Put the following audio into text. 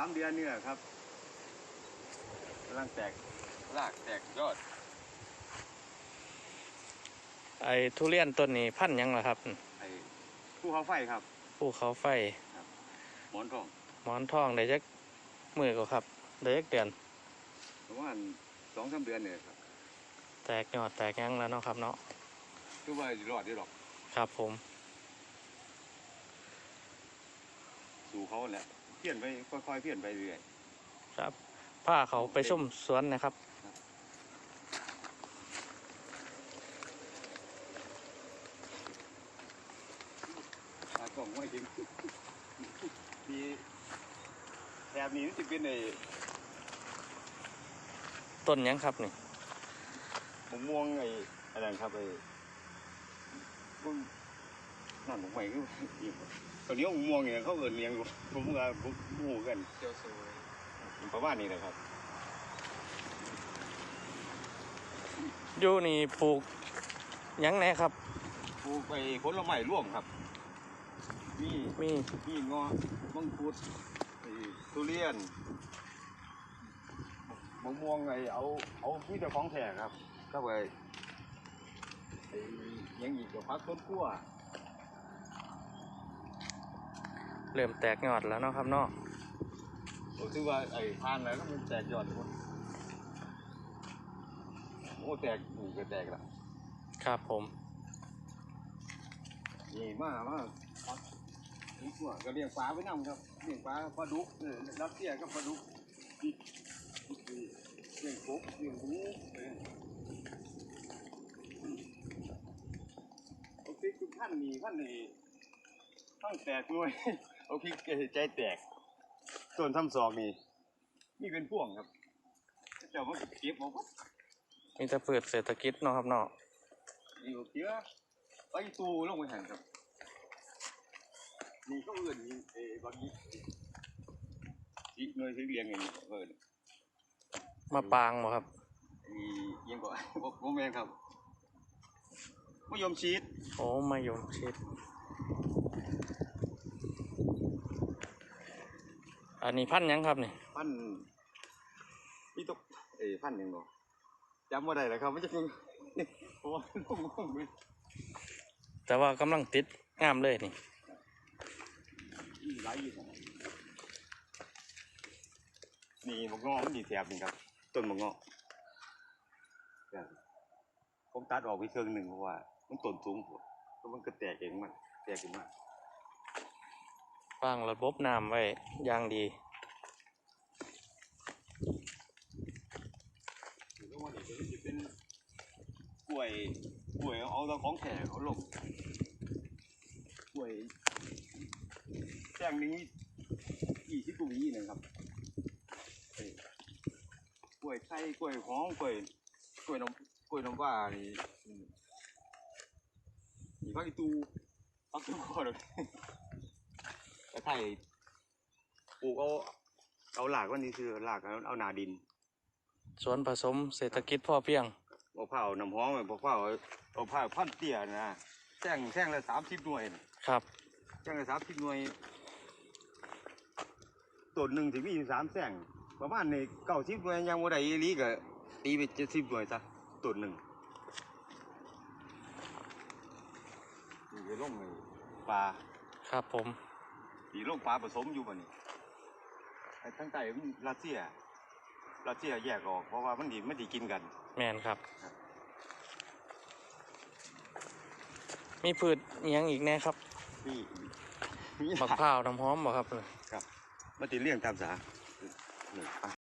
ามเดือนนี่แหละครับกำลังแตกรากแตกยอด ไอ้ทุเรียนต้นนี้พันธุ์หยังล่ะครับ ไอ้ภูเขาไฟครับ ภูเขาไฟหมอนทองหมอนทองได้จักมือก็ครับได้จักเดือน ประมาณสองสามเดือนเนี่ยครับแตกยอดแตกหยังแล้วเนาะครับเนาะ คือว่าสิรอดได้หรอก ครับผม สู่เขาแหละ เพี้ยนไปค่อยๆเพี้ยนไปเรื่อยครับผ้าเขาไปชมสวนนะครับ ตากล้องไม่ถึงทีแถบนี้มันจะเป็นไอ้ต้นหยังครับนี่ มะม่วงไอ้อะไรครับไอ้พวก นั่นผมไม่รู้อีกตอนนี้มะม่วงเนี่ยเขาเอินเลี้ยงอยู่ผมก็ผมหูกันเจียวสวยประมาณนี้แหละครับอยู่นี่ปลูกหยังแหน่ครับปลูกไปผลไม้ร่วมครับ มีมีมีเงาะมังคุดไอ้ทุเรียนมะม่วงไอ้เอาเอามีแต่ของแท้ครับก็ไปไอ้หยังอีกกับพักต้นกล้วย เริ่มแตกยอดแล้วเนาะครับเนาะผมคิดว่าไอ้ทานแล้วก็มันแตกยอดเลยหมดโอ้แตกนี่ก็แตกละครับผมนี่มากมาครับนี่ตัวก็เลี้ยงปลาไว้นำครับเลี้ยงปลาปลาดุกเออรับเสียกับปลาดุกเลี้ยงกบเลี้ยงหมูเอเอาพริกทุกท่านนี่ท่านนี่ต้งแตกหน่วย เอาพริกใจแตกส่วนทำซอกนี่นี่เป็นพ่วงครับเจ้ามันก็เก็บเอาครับมีแต่พืชเศรษฐกิจเนาะครับเนาะนี่ก็เกี้ยไปตูลงไปหันครับนี่ก็เอื่นนี่เอ้บางทีอีกหน่วยที่เลี้ยงอย่างนี้เอินมาปางบ่ครับอียังก่อนบอกโมแมนครับมะยมชีสโอ้มายมชิด อันนี้พันธุ์หยังครับนี่พันพี่ตกเอ้พันหยังเนาะจำว่าได้แล้วครับไม่ใช่คือเพราะว่าลงลงไปแต่ว่ากำลังติดงามเลยนี่อีหลายอยู่ครับนี่มะงอมันดีแถบนี่ครับ ต้นมะงอเนี่ยผมตัดออกไปเครื่องหนึ่งเพราะว่า มันต้นสูงกว่าแล้วมันก็แตกเองมันแตกเองมัน วางระบบน้ำไว้อย่างดีก็จะเป็นกล้วยกล้วยเอาต่ของแข็เขาลงกล้วยแจ้งนี้ยี่สิบกว่าหวีนะครับกล้วยไข่กล้วยหอมกล้วยกล้วยน้ำกล้วยน้ำว้านี่อืมมีพักอีตูพักตูก็เลย ไข่ปลูกเอาเอาหลากวันนี้คือหลากเอาเอาหนาดินสวนผสมเศรษฐกิจพอเพียงมะพร้าวน้ำหอมมะพร้าวมะพร้าวพันเตี้ยนะแท่งแท่งละสามสิบหน่วยน่ะครับแท่งละสามสิบหน่วยต้นหนึ่งถึงมีอยู่สามแท่งประมาณในเก้าสิบหน่วยยังบ่ได้อีหลีก็ตีไปเจ็ดสิบหน่วยซะต้นหนึ่งนี่ไปลงในปลาครับผม ตีลงปลาผสมอยู่บ่นี่ไอ้ทั้งใต้มันรัสเซียรัสเซียแยกออกเพราะว่ามันดีมันดีกินกัน แมนครับ มีพืชอิหยังอีกแน่ครับนี่มีมะพร้าวน้ำหอมบ่ครับ ครับ มันติเลี้ยงตามสาหนึ่งไป